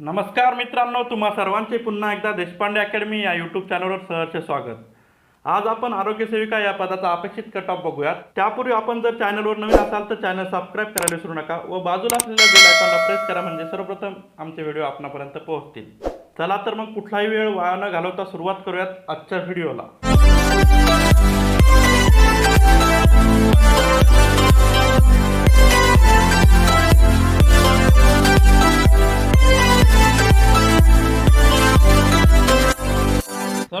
नमस्कार मित्रांनो तुम्हा सर्वांचे पुन्हा एकदा देशपांडे अकॅडमी या यूट्यूब चॅनलवर सहर्ष स्वागत. आज आपण आरोग्यसेविका या पदाचा अपेक्षित कट ऑफ बघूयात. त्यापूर्वी आपण जर चॅनलवर नवीन असाल तर चॅनल सबस्क्राईब करायला विसरू नका व बाजूला असलेल्या बेल आयकॉनला प्रेस करा म्हणजे सर्वप्रथम आमचे व्हिडिओ आपणापर्यंत पोहोचतील. चला तर मग कुठलाही वेळ वाया न घालवता सुरुवात करूयात आजच्या व्हिडिओला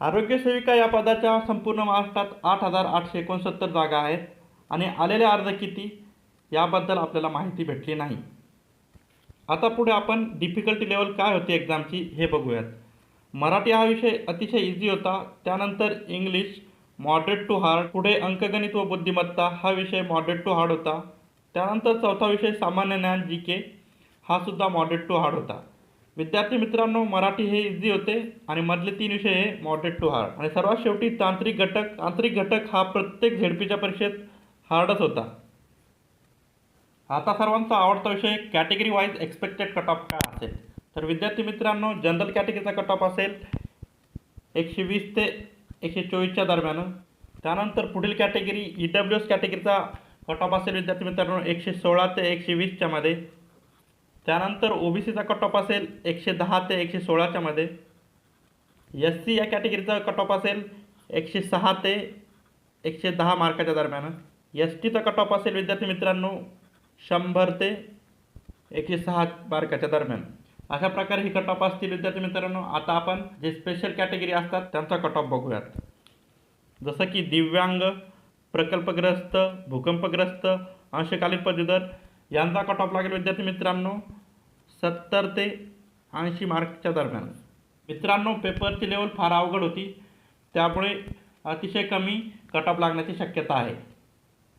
आरोग्यसेविका या पदाच्या संपूर्ण महाराष्ट्रात आठ हजार आठशे एकोणसत्तर जागा आहेत. आणि आलेले अर्ज किती? याबद्दल आपल्याला माहिती भेटली नाही. आता पुढे आपण डिफिकल्टी लेवल काय होती एक्झामची हे बघूयात. मराठी हा विषय अतिशय इझी होता. त्यानंतर इंग्लिश मॉडरेट टू हार्ड पुढे अंकगणित व बुद्धिमत्ता हा विषय मॉडरेट टू हार्ड होता. त्यानंतर चौथा विषय सामान्य ज्ञान जी के हा सुद्धा मॉडरेट टू हार्ड होता. विद्यार्थी मित्रांनो मराठी हे इझी होते आणि मधले तीन विषय हे मॉडरेट टू हार्ड आणि सर्वात शेवटी तांत्रिक घटक. तांत्रिक घटक हा प्रत्येक झेडपीच्या परीक्षेत हार्डच होता. आता सर्वांचा आवडता विषय category wise expected cut off काय असेल? तर विद्यार्थी मित्रांनो जनरल कॅटेगरीचा कट ऑफ असेल एकशे वीस ते एकशे चोवीसच्या दरम्यान. त्यानंतर पुढील कॅटेगरी ई डब्ल्यू एस कॅटेगरीचा कट ऑफ असेल विद्यार्थी मित्रांनो एकशे सोळा ते एकशे वीसच्यामध्ये त्यानंतर ओ बी सीचा कट ऑफ असेल एकशे दहा ते एकशे सोळाच्या मध्ये. एस सी या कॅटेगरीचा कट ऑफ असेल एकशे सहा ते एकशे दहा मार्काच्या दरम्यान. एस टीचा कट ऑफ असेल विद्यार्थी मित्रांनो शंभर ते एकशे सहा मार्काच्या दरम्यान. अशा प्रकारे ही कट ऑफ असतील विद्यार्थी मित्रांनो. आता आपण जे स्पेशल कॅटेगरी असतात त्यांचा कट ऑफ बघूयात. जसं की दिव्यांग प्रकल्पग्रस्त भूकंपग्रस्त अंशकालीन पदवीधर यांचा कट ऑफ लागेल विद्यार्थी मित्रांनो. सत्तर ते ऐंशी मार्कच्या दरम्यान. मित्रांनो पेपरची लेवल फार अवघड होती. त्यामुळे अतिशय कमी कट ऑफ लागण्याची शक्यता आहे.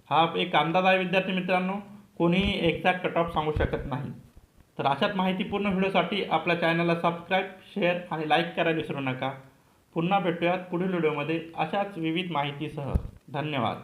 हा एक अंदाज आहे विद्यार्थी मित्रांनो. कोणीही एक्झॅक्ट कट ऑफ सांगू शकत नाही. तर अशाच माहितीपूर्ण व्हिडिओसाठी आपल्या चॅनलला सबस्क्राईब शेअर आणि लाईक करायला विसरू नका. पुन्हा भेटूयात पुढील व्हिडिओमध्ये अशाच विविध माहितीसह. धन्यवाद.